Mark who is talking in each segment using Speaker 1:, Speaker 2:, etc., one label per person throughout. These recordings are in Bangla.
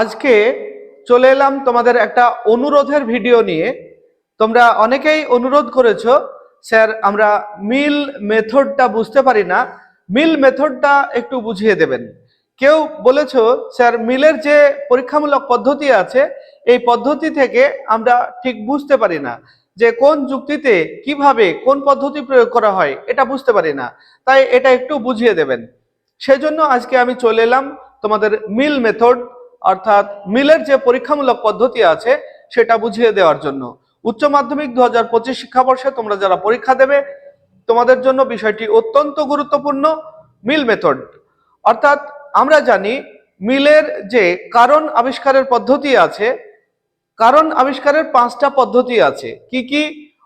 Speaker 1: আজকে চলে এলাম তোমাদের একটা অনুরোধের ভিডিও নিয়ে। তোমরা অনেকেই অনুরোধ করেছ, স্যার, আমরা মিল মেথডটা বুঝতে পারি না। মিল মেথডটা একটু বুঝিয়ে দেবেন। কেউ বলেছ, স্যার, মিলের যে পরীক্ষামূলক পদ্ধতি আছে, এই পদ্ধতি থেকে আমরা ঠিক বুঝতে পারি না যে কোন যুক্তিতে কীভাবে কোন পদ্ধতি প্রয়োগ করা হয়, এটা বুঝতে পারি না। তাই এটা একটু বুঝিয়ে দেবেন। সেজন্য আজকে আমি চলে এলাম তোমাদের মিল মেথড অর্থাৎ মিলের যে পরীক্ষামূলক পদ্ধতি আছে, সেটা বুঝিয়ে দেওয়ার জন্য। উচ্চ মাধ্যমিক দু হাজার পঁচিশ শিক্ষাবর্ষে তোমরা যারা পরীক্ষা দেবে, তোমাদের জন্য বিষয়টি অত্যন্ত গুরুত্বপূর্ণ মিল মেথড। অর্থাৎ আমরা জানি মিলের যে কারণ আবিষ্কারের পদ্ধতি আছে, কারণ আবিষ্কারের পাঁচটা পদ্ধতি আছে। কি কি?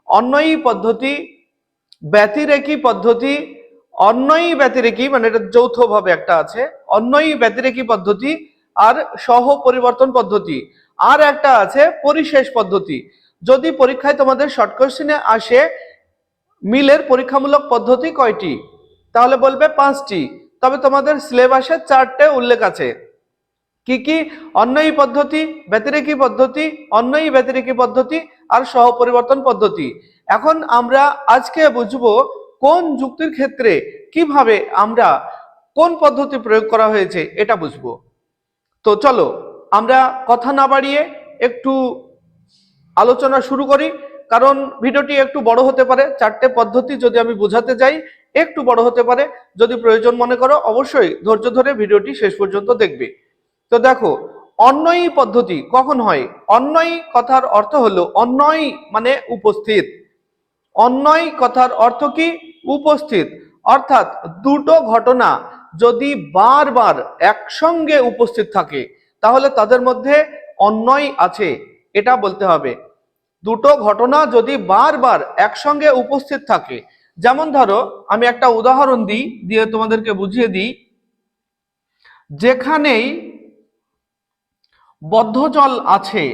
Speaker 1: অন্যয়ী পদ্ধতি, ব্যতিরেকী পদ্ধতি, অন্যয়ী ব্যতিরেকী মানে এটা যৌথভাবে একটা আছে। অন্যয়ী ব্যতিরেকী পদ্ধতি আর সহ পরিবর্তন পদ্ধতি। আর একটা আছে পরিশেষ পদ্ধতি। যদি পরীক্ষায় তোমাদের শর্ট কোশ্চেনে আসে, মিলের পরীক্ষামূলক পদ্ধতি কয়টি? তাহলে বলবে পাঁচটি। তবে তোমাদের সিলেবাসে চারটে উল্লেখ আছে। কি কি? অন্যই পদ্ধতি, ব্যতিরেকী পদ্ধতি, অন্যই ব্যতিরেকী পদ্ধতি, আর সহ পরিবর্তন পদ্ধতি। এখন আমরা আজকে বুঝব কোন যুক্তির ক্ষেত্রে কীভাবে আমরা কোন পদ্ধতি প্রয়োগ করা হয়েছে, এটা বুঝব। তো চলো, আমরা কথা না বাড়িয়ে একটু আলোচনা শুরু করি, কারণ ভিডিওটি একটু বড় হতে পারে, চারটে পদ্ধতি যদি আমি বোঝাতে যাই, একটু বড় হতে পারে, যদি প্রয়োজন মনে করো, অবশ্যই ধৈর্য ধরে ভিডিওটি শেষ পর্যন্ত দেখবে। তো দেখো অন্যয়ী পদ্ধতি কখন হয়? অন্যয়ী কথার অর্থ হলো অন্যয় মানে উপস্থিত। অন্যয় কথার অর্থ কি? উপস্থিত। অর্থাৎ দুটো ঘটনা যদি বারবার একসঙ্গে উপস্থিত থাকে, তাহলে তাদের মধ্যে অন্যয় আছে। এটা বলতে হবে। দুটো ঘটনা যদি বারবার একসঙ্গে উপস্থিত থাকে, যেমন ধরো, আমি একটা উদাহরণ দিই, দিয়ে তোমাদেরকে বুঝিয়ে দিই। যেখানেই বদ্ধ জল আছে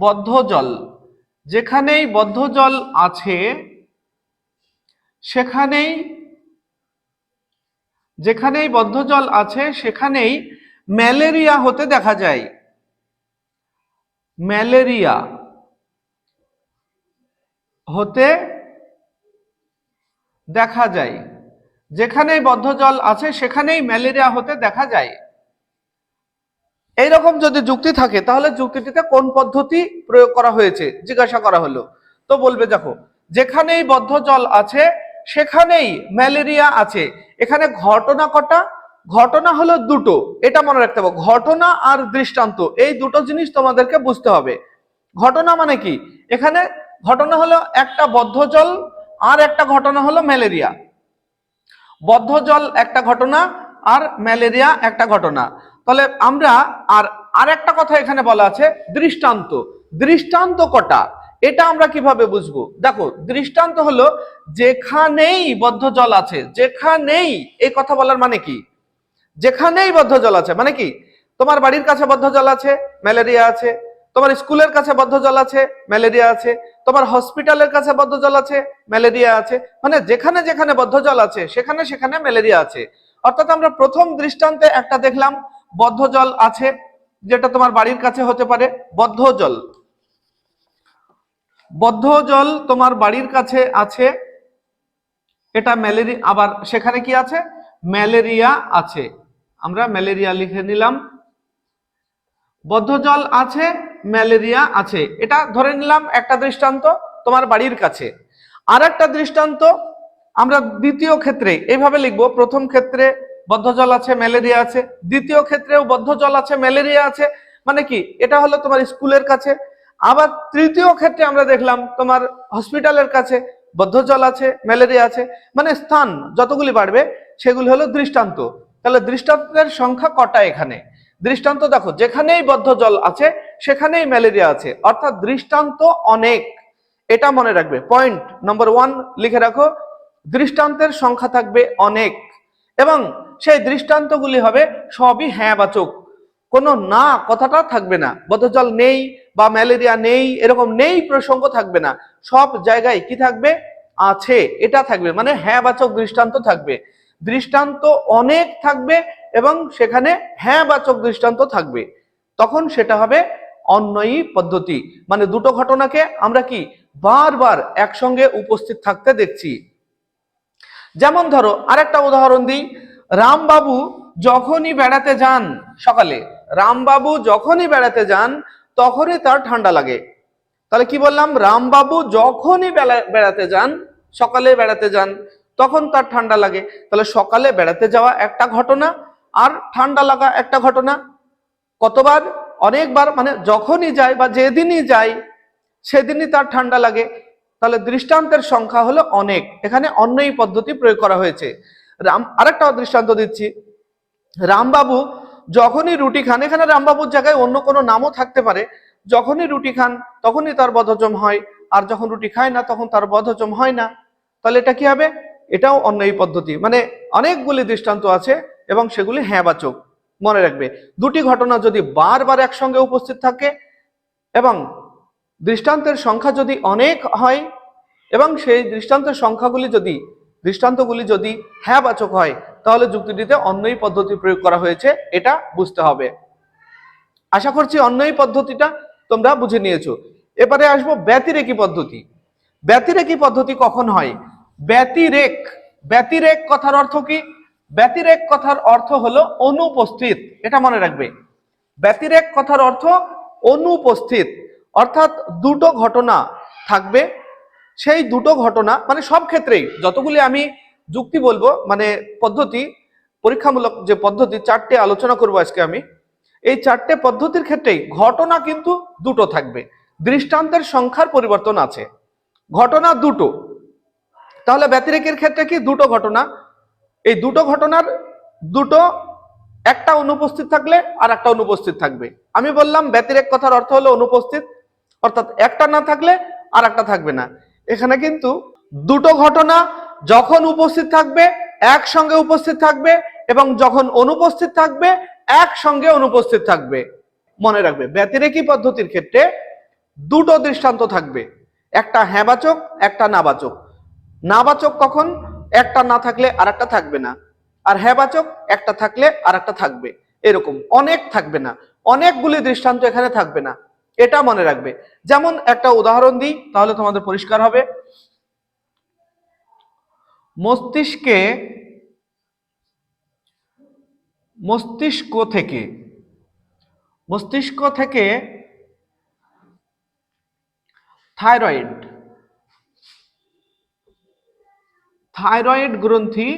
Speaker 1: বদ্ধ জল যেখানেই বদ্ধ জল আছে, সেখানেই যেখানেই বদ্ধ জল আছে, সেখানেই ম্যালেরিয়া হতে দেখা যায়। ম্যালেরিয়া হতে দেখা যায়। যেখানেই বদ্ধ জল আছে, সেখানেই ম্যালেরিয়া হতে দেখা যায়। এইরকম যদি যুক্তি থাকে, তাহলে যুক্তিটিতে কোন পদ্ধতি প্রয়োগ করা হয়েছে? জিজ্ঞাসা করা হলো। তো বলবে, দেখো, যেখানেই বদ্ধ জল আছে সেখানেই ম্যালেরিয়া আছে। এখানে ঘটনা কটা? ঘটনা হলো দুটো। এটা মনে রাখতে হবে, ঘটনা আর দৃষ্টান্ত। এই দুটো জিনিস তোমাদেরকে বুঝতে হবে। ঘটনা মানে কি? এখানে ঘটনা হলো একটা বদ্ধ জল আর একটা ঘটনা হলো ম্যালেরিয়া। বদ্ধ জল একটা ঘটনা আর ম্যালেরিয়া একটা ঘটনা। তাহলে আমরা আর আর একটা কথা এখানে বলা আছে, দৃষ্টান্ত। দৃষ্টান্ত কটা? এটা আমরা কীভাবে বুঝব? দেখো, দৃষ্টান্ত হলো যেখানেই বদ্ধ জল আছে, যেখানেই, এই কথা বলার মানে কি? যেখানেই বদ্ধ জল আছে মানে কি? তোমার বাড়ির কাছে বদ্ধ জল আছে, ম্যালেরিয়া আছে, তোমার স্কুলের কাছে বদ্ধ জল আছে, ম্যালেরিয়া আছে, তোমার হসপিটালের কাছে বদ্ধ জল আছে, ম্যালেরিয়া আছে মানে যেখানে যেখানে বদ্ধ জল আছে, সেখানে সেখানে ম্যালেরিয়া আছে। অর্থাৎ আমরা প্রথম দৃষ্টান্তে একটা দেখলাম, বদ্ধ জল আছে, যেটা তোমার বাড়ির কাছে হতে পারে বদ্ধ জল। বদ্ধ জল তোমার বাড়ির কাছে আছে, এটা ম্যালেরিয়া আবার সেখানে কি আছে? ম্যালেরিয়া আছে। আমরা ম্যালেরিয়া লিখে নিলাম। বদ্ধ জল আছে, ম্যালেরিয়া আছে। এটা ধরে নিলাম একটা দৃষ্টান্ত তোমার বাড়ির কাছে। আর একটা দৃষ্টান্ত আমরা দ্বিতীয় ক্ষেত্রে এইভাবে লিখব। প্রথম ক্ষেত্রে বদ্ধ জল আছে, ম্যালেরিয়া আছে। দ্বিতীয় ক্ষেত্রেও বদ্ধ জল আছে, ম্যালেরিয়া আছে। মানে কি? এটা হলো তোমার স্কুলের কাছে। আবার তৃতীয় ক্ষেত্রে আমরা দেখলাম তোমার হসপিটালের কাছে বদ্ধ জল আছে, ম্যালেরিয়া আছে মানে স্থান যতগুলি বাড়বে সেগুলি হলো দৃষ্টান্ত। তাহলে দৃষ্টান্তের সংখ্যা কটা এখানে? দৃষ্টান্ত দেখো, যেখানেই বদ্ধ জল আছে, সেখানেই ম্যালেরিয়া আছে। অর্থাৎ দৃষ্টান্ত অনেক। এটা মনে রাখবে। পয়েন্ট নম্বর ওয়ান লিখে রাখো, দৃষ্টান্তের সংখ্যা থাকবে অনেক। এবং সেই দৃষ্টান্তগুলি হবে সবই হ্যাঁ বাচক কোনো না কথাটা থাকবে না। বদ্ধজল নেই বা ম্যালেরিয়া নেই, এরকম নেই প্রসঙ্গ থাকবে না। সব জায়গায় কি থাকবে? আছে, এটা থাকবে। মানে হ্যাঁ বাচক দৃষ্টান্ত থাকবে। দৃষ্টান্ত অনেক থাকবে এবং সেখানে হ্যাঁ বাচক দৃষ্টান্ত থাকবে। তখন সেটা হবে অন্যয়ী পদ্ধতি। মানে দুটো ঘটনাকে আমরা কি বারবার একসঙ্গে উপস্থিত থাকতে দেখছি। যেমন ধরো, আরেকটা উদাহরণ দিই। রামবাবু যখনই বেড়াতে যান সকালে রামবাবু যখনই বেড়াতে যান, তখনই তার ঠান্ডা লাগে। তাহলে কি বললাম? রামবাবু যখনই বেড়াতে যান, সকালে বেড়াতে যান, তখন তার ঠান্ডা লাগে। তাহলে সকালে বেড়াতে যাওয়া একটা ঘটনা আর ঠান্ডা লাগা একটা ঘটনা। কতবার? অনেকবার মানে যখনই যায় বা যেদিনই যায় সেদিনই তার ঠান্ডা লাগে। তাহলে দৃষ্টান্তের সংখ্যা হলো অনেক। এখানে অন্যই পদ্ধতি প্রয়োগ করা হয়েছে। রাম, আরেকটা দৃষ্টান্ত দিচ্ছি। রামবাবু যখনই রুটি খান, এখানে রামবাবুর জায়গায় অন্য কোনো নামও থাকতে পারে। যখনই রুটি খান, তখনই তার বদহজম হয়। আর যখন রুটি খায় না, তখন তার বদহজম হয় না। তাহলে এটা কি হবে? এটাও অন্যই পদ্ধতি। মানে অনেকগুলি দৃষ্টান্ত আছে এবং সেগুলি হ্যাঁ বাচক মনে রাখবে, দুটি ঘটনা যদি বারবার একসঙ্গে উপস্থিত থাকে এবং দৃষ্টান্তের সংখ্যা যদি অনেক হয় এবং সেই দৃষ্টান্তের সংখ্যাগুলি যদি, দৃষ্টান্তগুলি যদি হ্যাঁ বাচক হয় তাহলে যুক্তিটিতে অন্যই পদ্ধতি প্রয়োগ করা হয়েছে, এটা বুঝতে হবে। আশা করছি অন্যই পদ্ধতিটা তোমরা বুঝে নিয়েছো। এবারে আসব ব্যতিরেকি পদ্ধতি। ব্যতিরেকি পদ্ধতি কখন হয়? ব্যতিরেক। ব্যতিরেক কথার অর্থ কি? ব্যতিরেক কথার অর্থ হলো অনুপস্থিত, এটা মনে রাখবে। ব্যতিরেক কথার অর্থ অনুপস্থিত, অর্থাৎ দুটো ঘটনা থাকবে। সেই দুটো ঘটনা মানে সব ক্ষেত্রেই, যতগুলি আমি যুক্তি বলব মানে পদ্ধতি, পরীক্ষামূলক যে পদ্ধতি, চারটে আলোচনা করব আজকে আমি। এই চারটে পদ্ধতির ক্ষেত্রেই ঘটনা কিন্তু দুটো থাকবে। দৃষ্টান্তের সংখ্যার পরিবর্তন আছে। ঘটনা দুটো। তাহলে ব্যতিরেকের ক্ষেত্রে কি? দুটো ঘটনা। এই দুটো ঘটনার দুটো, একটা অনুপস্থিত থাকলে আর একটা অনুপস্থিত থাকবে। আমি বললাম ব্যতিরেক কথার অর্থ হলো অনুপস্থিত, অর্থাৎ একটা না থাকলে আর একটা থাকবে না। এখানে কিন্তু দুটো ঘটনা যখন উপস্থিত থাকবে, একসঙ্গে উপস্থিত থাকবে এবং যখন অনুপস্থিত থাকবে, একসঙ্গে অনুপস্থিত থাকবে। মনে রাখবে, ব্যতিরেকী পদ্ধতির ক্ষেত্রে দুটো দৃষ্টান্ত থাকবে। একটা হ্যাঁবাচক, একটা নাবাচক। নাবাচক কখন? একটা না থাকলে আর একটা থাকবে না। আর হ্যাঁবাচক, একটা থাকলে আর একটা থাকবে। এরকম অনেক থাকবে না। অনেকগুলি দৃষ্টান্ত এখানে থাকবে না। এটা মনে রাখবে। যেমন একটা উদাহরণ দিই, তাহলে তোমাদের পরিষ্কার হবে। মস্তিষ্কে, মস্তিষ্ক থেকে মস্তিষ্ক থেকে থাইরয়েড থাইরয়েড গ্রন্থি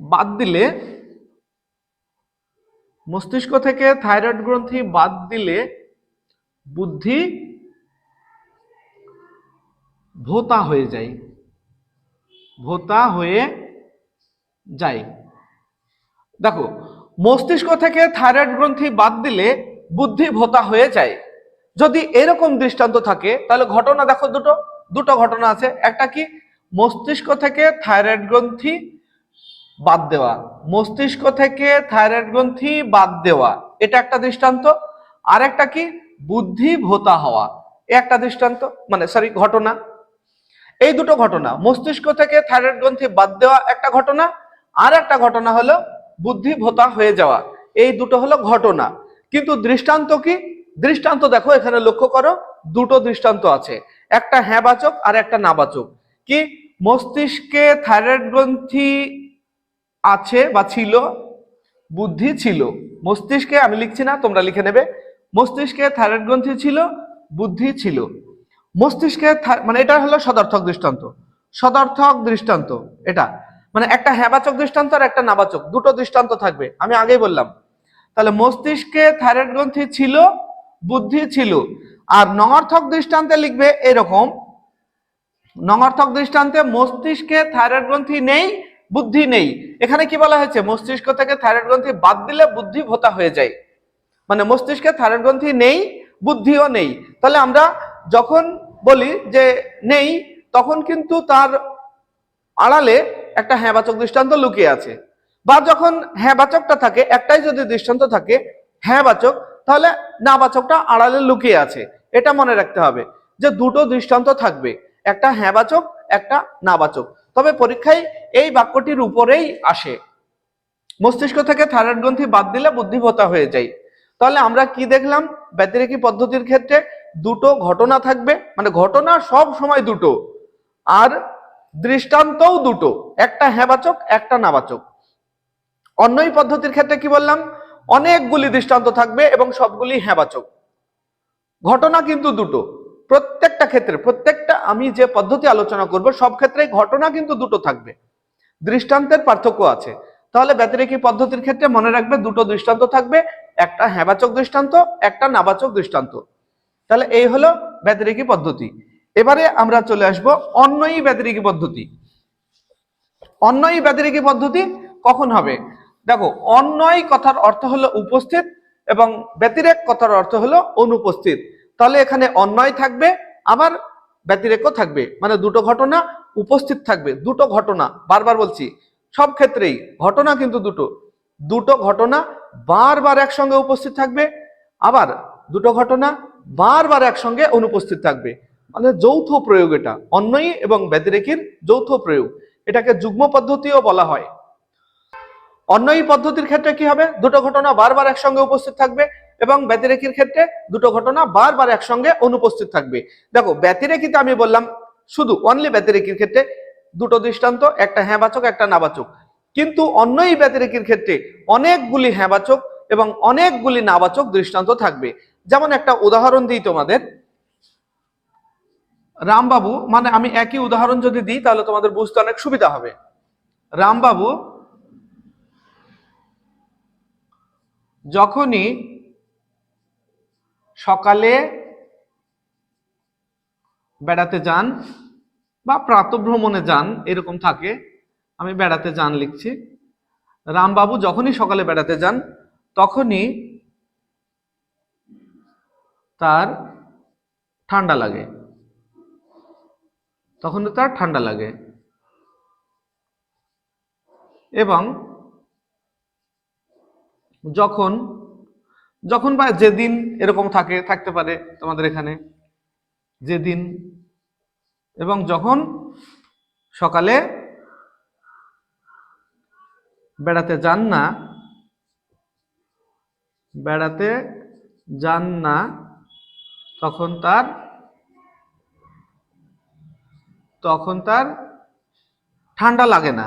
Speaker 1: বাদ দিলে, মস্তিষ্ক থেকে থাইরয়েড গ্রন্থি বাদ দিলে বুদ্ধি ভোতা হয়ে যায়। ভোতা হয়ে যায়। দেখো, মস্তিষ্ক থেকে থাইরয়েড গ্রন্থি বাদ দিলে বুদ্ধি ভোতা হয়ে যায়। যদি এরকম দৃষ্টান্ত থাকে, তাহলে ঘটনা দেখো দুটো দুটো ঘটনা আছে। একটা কি, মস্তিষ্ক থেকে থাইরয়েড গ্রন্থি বাদ দেওয়া। মস্তিষ্ক থেকে থাইরয়েড গ্রন্থি বাদ দেওয়া, এটা একটা দৃষ্টান্ত। আর একটা কি, বুদ্ধি ভোতা হওয়া একটা দৃষ্টান্ত মানে সরি ঘটনা। এই দুটো ঘটনা, মস্তিষ্ক থেকে থাইরয়েড গ্রন্থি বাদ দেওয়া একটা ঘটনা, আর একটা ঘটনা হলো বুদ্ধি ভোতা হয়ে যাওয়া। এই দুটো হলো ঘটনা। কিন্তু দৃষ্টান্ত কি? দৃষ্টান্ত দেখো, এখানে লক্ষ্য করো, দুটো দৃষ্টান্ত আছে। একটা হ্যাঁ বাচক আর একটা নাবাচক কি? মস্তিষ্কে থাইরয়েড গ্রন্থি আছে বা ছিল, বুদ্ধি ছিল। মস্তিষ্কে, আমি লিখছি না, তোমরা লিখে নেবে। মস্তিষ্কে থাইরয়েড গ্রন্থি ছিল, বুদ্ধি ছিল। মস্তিষ্কে মানে এটা হলো সদার্থক দৃষ্টান্ত। সদার্থক দৃষ্টান্ত, এটা। মানে একটা হ্যাবাচক দৃষ্টান্ত আর একটা নাবাচক, দুটো দৃষ্টান্ত থাকবে। আমি আগেই বললাম। তাহলে মস্তিষ্কে থাইরয়েড গ্রন্থি ছিল, বুদ্ধি ছিল, আর নঙার্থক দৃষ্টান্তে লিখবে এরকম। নঙার্থক দৃষ্টান্তে মস্তিষ্কে থাইরয়েড গ্রন্থি নেই, বুদ্ধি নেই। এখানে কি বলা হয়েছে? মস্তিষ্ক থেকে থাইরয়েড গ্রন্থি বাদ দিলে বুদ্ধি ভোতা হয়ে যায়। মানে মস্তিষ্কে থাইরয়েড গ্রন্থি নেই, বুদ্ধিও নেই। তাহলে আমরা যখন বলি যে নেই, তখন কিন্তু তার আড়ালে একটা হ্যাঁবাচক দৃষ্টান্ত লুকিয়ে আছে। বা যখন হ্যাঁবাচকটা থাকে, একটাই যদি দৃষ্টান্ত থাকে, হ্যাঁবাচক, তাহলে নাবাচকটা আড়ালে লুকিয়ে আছে। এটা মনে রাখতে হবে যে দুটো দৃষ্টান্ত থাকবে, একটা হ্যাঁবাচক, একটা নাবাচক। তবে পরীক্ষায় এই বাক্যটির উপরেই আসে। মস্তিষ্ক থেকে থাইরয়েড গ্রন্থি বাদ দিলে বুদ্ধিমত্তা হয়ে যায়। তাহলে আমরা কি দেখলাম? ব্যতিরেকি পদ্ধতির ক্ষেত্রে দুটো ঘটনা থাকবে মানে ঘটনা সব সময় দুটো, আর দৃষ্টান্তও দুটো, একটা হ্যাঁবাচক, একটা নাবাচক। অন্যই পদ্ধতির ক্ষেত্রে কি বললাম? অনেকগুলি দৃষ্টান্ত থাকবে এবং সবগুলি হ্যাঁবাচক। ঘটনা কিন্তু দুটো, প্রত্যেকটা ক্ষেত্রে, প্রত্যেকটা আমি যে পদ্ধতি আলোচনা করব, সব ক্ষেত্রে ঘটনা কিন্তু দুটো থাকবে। দৃষ্টান্তের পার্থক্য আছে। তাহলে ব্যতিরেকি পদ্ধতির ক্ষেত্রে মনে রাখবে দুটো দৃষ্টান্ত থাকবে, একটা হ্যাবাচক দৃষ্টান্ত, একটা নাবাচক দৃষ্টান্ত। তাহলে এই হলো ব্যতিরেকি পদ্ধতি। এবারে আমরা চলে আসব অন্যই ব্যতিরেকি পদ্ধতি। অন্যই ব্যতিরেকি পদ্ধতি কখন হবে? দেখো, অন্যই কথার অর্থ হলো উপস্থিত এবং ব্যতিরেক কথার অর্থ হলো অনুপস্থিত। তাহলে এখানে অন্যয় থাকবে, আবার ব্যতিরেকও থাকবে। মানে দুটো ঘটনা উপস্থিত থাকবে, দুটো ঘটনা। বারবার বলছি, সব ক্ষেত্রেই ঘটনা কিন্তু দুটো। দুটো ঘটনা বারবার একসঙ্গে উপস্থিত থাকবে, আবার দুটো ঘটনা বারবার একসঙ্গে অনুপস্থিত থাকবে। মানে যৌথ প্রয়োগ এটা। অন্যই এবং ব্যতিরেকির যৌথ প্রয়োগ। এটাকে যুগ্ম পদ্ধতিও বলা হয়। অন্যই পদ্ধতির ক্ষেত্রে কি হবে? দুটো ঘটনা বারবার একসঙ্গে উপস্থিত থাকবে এবং ব্যতিরেকির ক্ষেত্রে দুটো ঘটনা বারবার একসঙ্গে অনুপস্থিত থাকবে। দেখো, ব্যতিরেকিতে আমি বললাম, শুধু অনলি ব্যতিরেকির ক্ষেত্রে দুটো দৃষ্টান্ত, একটা হ্যাঁবাচক, একটা নাবাচক। কিন্তু অন্যই ব্যতিরেকির ক্ষেত্রে অনেকগুলি হ্যাঁবাচক এবং অনেকগুলি নাবাচক দৃষ্টান্ত থাকবে। যেমন একটা উদাহরণ দিই তোমাদের। রামবাবু মানে আমি একই উদাহরণ যদি দিই, তাহলে তোমাদের বুঝতে অনেক সুবিধা হবে। রামবাবু, যখনই সকালে বেড়াতে যান বা প্রাতভ্রমণে যান, এরকম থাকে, আমি বেড়াতে যান লিখছি। রামবাবু, যখনই সকালে বেড়াতে যান, তখনই তার ঠান্ডা লাগে। তখন তার ঠান্ডা লাগে। এবং যখন যখন বা যেদিন এরকম থাকে, থাকতে পারে তোমাদের এখানে, যেদিন এবং যখন সকালে বেড়াতে যান না, বেড়াতে যান না তখন তার তখন তার ঠান্ডা লাগে না।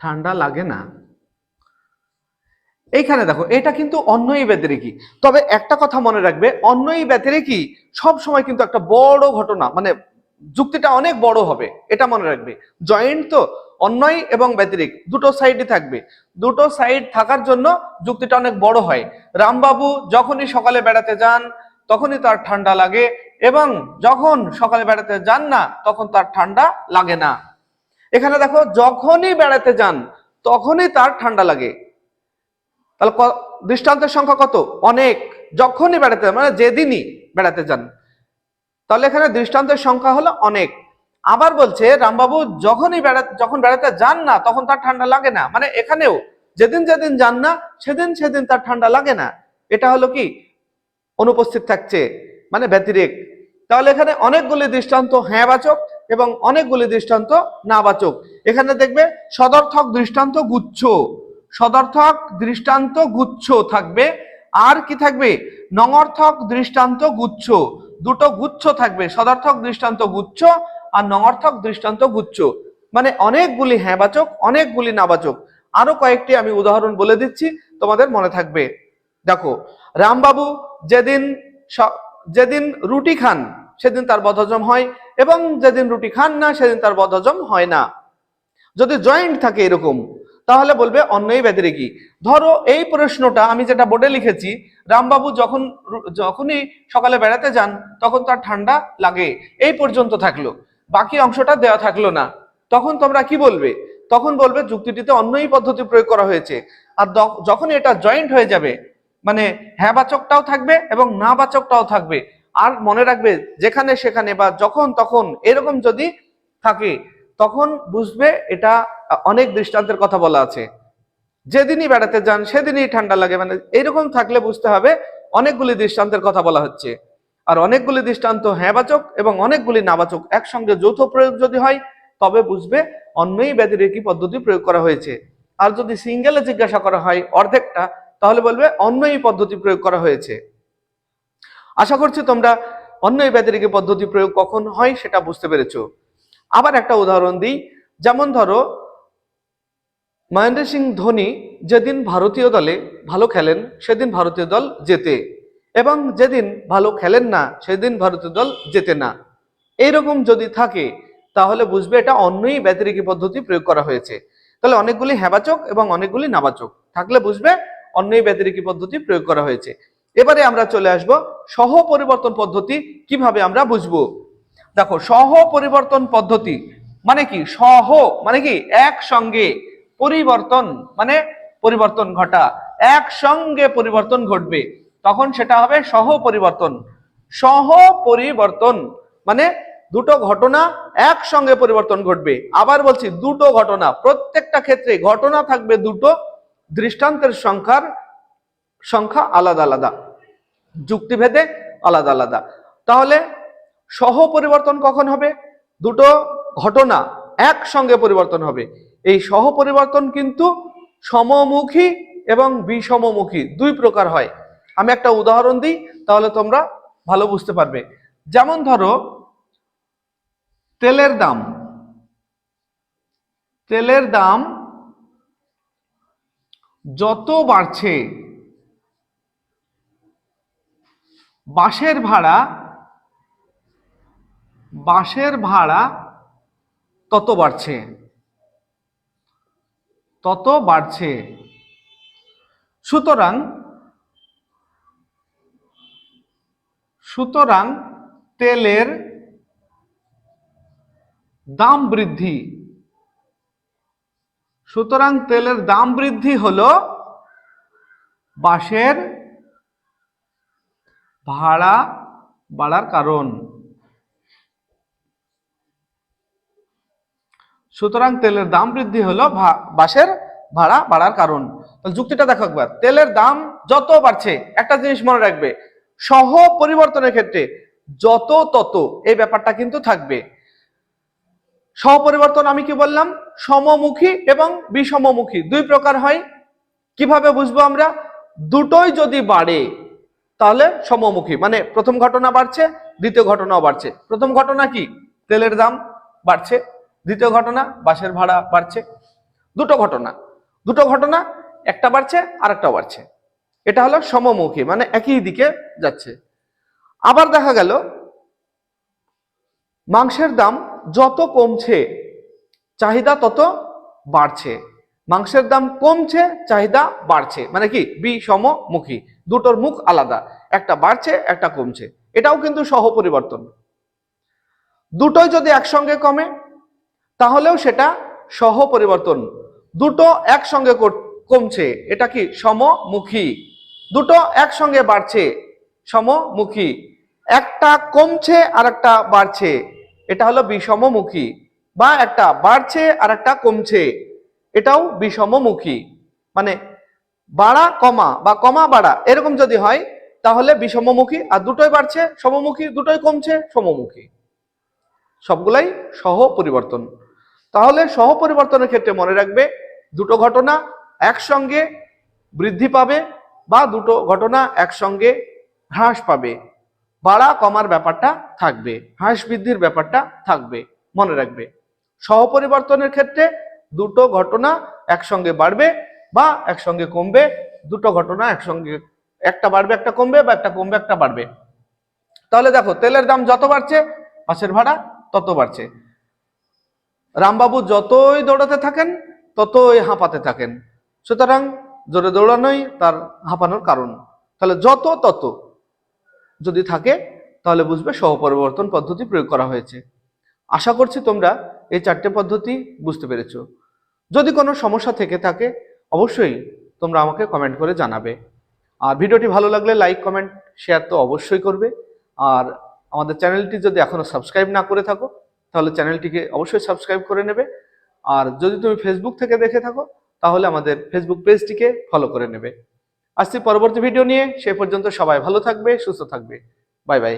Speaker 1: ঠান্ডা লাগে না। এইখানে দেখো, এটা কিন্তু অন্যই ব্যতিরেকি। তবে একটা কথা মনে রাখবে অন্যই ব্যতিরেকি সব সময় কিন্তু একটা বড় ঘটনা মানে যুক্তিটা অনেক বড় হবে, এটা মনে রাখবে। জয়েন্ট তো অন্যয় এবং ব্যতিরিক, দুটো সাইডই থাকবে। দুটো সাইড থাকার জন্য যুক্তিটা অনেক বড় হয়। রামবাবু যখনই সকালে বেড়াতে যান, তখনই তার ঠান্ডা লাগে এবং যখন সকালে বেড়াতে যান না, তখন তার ঠান্ডা লাগে না। এখানে দেখো, যখনই বেড়াতে যান, তখনই তার ঠান্ডা লাগে। তাহলে দৃষ্টান্তের সংখ্যা কত? অনেক। যখনই বেড়াতে মানে যেদিনই বেড়াতে যান। তাহলে এখানে দৃষ্টান্তের সংখ্যা হলো অনেক। আবার বলছে, রামবাবু, যখনই বেড়াতে যখন বেড়াতে যান না, তখন তার ঠান্ডা লাগে না। মানে এখানেও, যেদিন যেদিন যান না, সেদিন সেদিন তার ঠান্ডা লাগে না। এটা হলো কি? অনুপস্থিত থাকছে মানে ব্যতিরেক। তাহলে এখানে অনেকগুলি দৃষ্টান্ত হ্যাঁ বাচক এবং অনেকগুলি দৃষ্টান্ত না বাচক এখানে দেখবে, সদর্থক দৃষ্টান্ত গুচ্ছ। সদর্থক দৃষ্টান্ত গুচ্ছ থাকবে। আর কি থাকবে? নঙর্থক দৃষ্টান্ত গুচ্ছ। দুটো গুচ্ছ থাকবে। সদর্থক দৃষ্টান্ত গুচ্ছ আর নঙর্থক দৃষ্টান্ত গুচ্ছ। মানে অনেকগুলি হ্যাঁ বাচক অনেকগুলি নাবাচক। আরও কয়েকটি আমি উদাহরণ বলে দিচ্ছি, তোমাদের মনে থাকবে। দেখো, রামবাবু যেদিন যেদিন রুটি খান, সেদিন তার বদহজম হয় এবং যেদিন রুটি খান না, সেদিন তার বদহজম হয় না। যদি জয়েন্ট থাকে এরকম, তাহলে বলবে অন্যই ব্যতিরেকি। ধরো, এই প্রশ্নটা আমি যেটা বোর্ডে লিখেছি, রামবাবু যখন যখনই সকালে বেড়াতে যান, তখন তার ঠান্ডা লাগে। এই পর্যন্ত থাকল। বাকি অংশটা দেওয়া থাকল না। তখন তোমরা কি বলবে? তখন বলবে যুক্তিটিতে অন্যই পদ্ধতি প্রয়োগ করা হয়েছে। আর যখন এটা জয়েন্ট হয়ে যাবে মানে হ্যাঁ বাচকটাও থাকবে এবং না বাচকটাও থাকবে। আর মনে রাখবে যেখানে সেখানে বা যখন তখন এরকম যদি থাকে, তখন বুঝবে এটা অনেক দৃষ্টান্তের কথা বলা আছে। যেদিনই বেড়াতে যান, সেদিনই ঠান্ডা লাগে মানে এইরকম থাকলে বুঝতে হবে অনেকগুলি দৃষ্টান্তের কথা বলা হচ্ছে। আর অনেকগুলি দৃষ্টান্ত হ্যাঁ বাচক এবং অনেকগুলি নাবাচক একসঙ্গে যৌথ প্রয়োগ যদি হয়, তবে বুঝবে অন্যই ব্যতিরেকি পদ্ধতি প্রয়োগ করা হয়েছে। আর যদি সিঙ্গেলে জিজ্ঞাসা করা হয় অর্ধেকটা, তাহলে বলবে অন্যই পদ্ধতি প্রয়োগ করা হয়েছে। আশা করছি তোমরা অন্যই ব্যতিরেকি পদ্ধতি প্রয়োগ কখন হয় সেটা বুঝতে পেরেছ। আবার একটা উদাহরণ দিই, যেমন ধরো মহেন্দ্র সিং ধোনি যেদিন ভারতীয় দলে ভালো খেলেন, সেদিন ভারতীয় দল জেতে। এবং যেদিন ভালো খেলেন না, সেদিন ভারতীয় দল জেতে না। এইরকম যদি থাকে, তাহলে বুঝবে এটা অন্যই ব্যতিরেকি পদ্ধতি প্রয়োগ করা হয়েছে। তাহলে অনেকগুলি হ্যাবাচক এবং অনেকগুলি নাবাচক থাকলে বুঝবে অন্যই ব্যতিরেকি পদ্ধতি প্রয়োগ করা হয়েছে। এবারে আমরা চলে আসব সহ পরিবর্তন পদ্ধতি, কীভাবে আমরা বুঝব? দেখো সহ পরিবর্তন পদ্ধতি মানে কি? সহ মানে কি? একসঙ্গে পরিবর্তন মানে পরিবর্তন ঘটা। একসঙ্গে পরিবর্তন ঘটবে। তখন সেটা হবে সহ পরিবর্তন সহ পরিবর্তন মানে দুটো ঘটনা একসঙ্গে পরিবর্তন ঘটবে। আবার বলছি দুটো ঘটনা। প্রত্যেকটা ক্ষেত্রে ঘটনা থাকবে দুটো, দৃষ্টান্তের সংখ্যার সংখ্যা আলাদা আলাদা, যুক্তিভেদে আলাদা আলাদা। তাহলে সহ পরিবর্তন কখন হবে? দুটো ঘটনা একসঙ্গে পরিবর্তন হবে। এই সহ পরিবর্তন কিন্তু সমমুখী এবং বিষমমুখী, দুই প্রকার হয়। আমি একটা উদাহরণ দিই, তাহলে তোমরা ভালো বুঝতে পারবে। যেমন ধরো, তেলের দাম। তেলের দাম যত বাড়ছে বাসের ভাড়া বাসের ভাড়া তত বাড়ছে। তত বাড়ছে। সুতরাং সুতরাং তেলের দাম বৃদ্ধি। সুতরাং তেলের দাম বৃদ্ধি হলো বাসের ভাড়া বাড়ার কারণ। সুতরাং তেলের দাম বৃদ্ধি হলো বাসের ভাড়া বাড়ার কারণ। যুক্তিটা দেখো একবার। তেলের দাম যত বাড়ছে, একটা জিনিস মনে রাখবে সহ পরিবর্তনের ক্ষেত্রে যত তত এই ব্যাপারটা কিন্তু থাকবে। সহ পরিবর্তন আমি কি বললাম? সমমুখী এবং বিষমমুখী দুই প্রকার হয়। কীভাবে বুঝব আমরা? দুটোই যদি বাড়ে, তাহলে সমমুখী মানে প্রথম ঘটনা বাড়ছে, দ্বিতীয় ঘটনাও বাড়ছে। প্রথম ঘটনা কি? তেলের দাম বাড়ছে, দ্বিতীয় ঘটনা বাসের ভাড়া বাড়ছে। দুটো ঘটনা দুটো ঘটনা, একটা বাড়ছে আর একটা বাড়ছে। এটা হলো সমমুখী মানে একই দিকে যাচ্ছে। আবার দেখা গেল, মাংসের দাম যত কমছে, চাহিদা তত বাড়ছে। মাংসের দাম কমছে, চাহিদা বাড়ছে। মানে কি? বিষমমুখী দুটোর মুখ আলাদা। একটা বাড়ছে, একটা কমছে। এটাও কিন্তু সহ পরিবর্তন দুটোই যদি একসঙ্গে কমে, তাহলেও সেটা সহ পরিবর্তন দুটো একসঙ্গে কমছে, এটা কি? সমমুখী। দুটো একসঙ্গে বাড়ছে সমমুখী। একটা কমছে আর একটা বাড়ছে। এটা হলো বিষমমুখী বা একটা বাড়ছে আর একটা কমছে। এটাও বিষমমুখী। মানে বাড়া, কমা বা কমা, বাড়া এরকম যদি হয়, তাহলে বিষমমুখী আর দুটোই বাড়ছে, সমমুখী দুটোই কমছে, সমমুখী। সবগুলাই সহ পরিবর্তন। তাহলে সহ পরিবর্তনের ক্ষেত্রে মনে রাখবে, দুটো ঘটনা একসঙ্গে বৃদ্ধি পাবে বা দুটো ঘটনা একসঙ্গে হ্রাস পাবে। বাড়া কমার ব্যাপারটা থাকবে, হ্রাস বৃদ্ধির ব্যাপারটা থাকবে, মনে রাখবে। সহপরিবর্তনের ক্ষেত্রে দুটো ঘটনা একসঙ্গে বাড়বে বা একসঙ্গে কমবে, দুটো ঘটনা একসঙ্গে, একটা বাড়বে, একটা কমবে বা একটা কমবে, একটা বাড়বে। তাহলে দেখো, তেলের দাম যত বাড়ছে বাসের ভাড়া তত বাড়ছে। রামবাবু যতই দৌড়াতে থাকেন, ততই হাঁপাতে থাকেন। সুতরাং জোরে দৌড়ানোই তার হাঁপানোর কারণ। তাহলে যত তত যদি থাকে, তাহলে বুঝবে সহপরিবর্তন পদ্ধতি প্রয়োগ করা হয়েছে। আশা করছি তোমরা এই চারটে পদ্ধতি বুঝতে পেরেছ। যদি কোনো সমস্যা থেকে থাকে, অবশ্যই তোমরা আমাকে কমেন্ট করে জানাবে। আর ভিডিওটি ভালো লাগলে লাইক কমেন্ট শেয়ার তো অবশ্যই করবে। আর আমাদের চ্যানেলটি যদি এখনও সাবস্ক্রাইব না করে থাকো, তাহলে চ্যানেলটিকে অবশ্যই সাবস্ক্রাইব করে নেবে। আর যদি তুমি ফেসবুক থেকে দেখে থাকো তাহলে আমাদের ফেসবুক পেজটিকে ফলো করে নেবে। আসছি পরবর্তী ভিডিও নিয়ে। সে পর্যন্ত সবাই ভালো থাকবে, সুস্থ থাকবে। Bye bye